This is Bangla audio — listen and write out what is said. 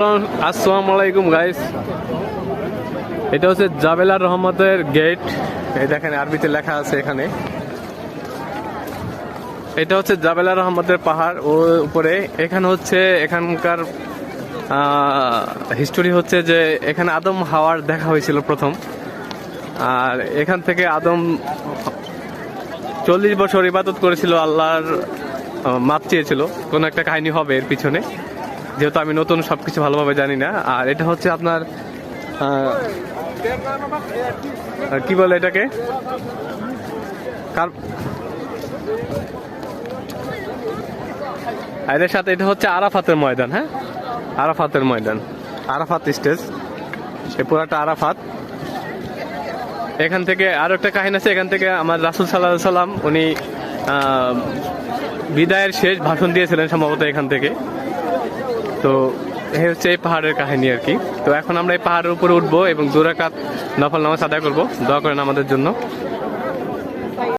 আসসালামু আলাইকুম গাইস এটা হচ্ছে জাবেলার রহমতের গেট এই দেখেন, আরবিতে লেখা আছে এখানে। এটা হচ্ছে জাবেলার রহমতের পাহাড়। ও উপরে এখানে হচ্ছে এখানকার হিস্টোরি হচ্ছে যে এখানে আদম হাওয়ার দেখা হয়েছিল প্রথম। আর এখান থেকে আদম চল্লিশ বছর ইবাদত করেছিল, আল্লাহর মাপ চেয়েছিল। কোন একটা কাহিনী হবে এর পিছনে। যেহেতু আমি নতুন, সবকিছু ভালোভাবে জানি না। আর এটা হচ্ছে আপনার কি বলে এটাকে? আর সাথে এটা হচ্ছে আরাফাতের ময়দান হ্যাঁ? আরাফাতের ময়দান। আরাফাত স্টেজ। এ পুরাটা আরাফাত। এখান থেকে আরও একটা কাহিনী আছে। এখান থেকে আমার রাসুল সাল্লাহ সাল্লাম উনি বিদায়ের শেষ ভাষণ দিয়েছিলেন সম্ভবত এখান থেকে। তো এই হচ্ছে এই পাহাড়ের কাহিনী আর কি। তো এখন আমরা এই পাহাড়ের উপরে উঠবো এবং দুরাকাত নফল নামাজ আদায় করব। দোয়া করেন আমাদের জন্য।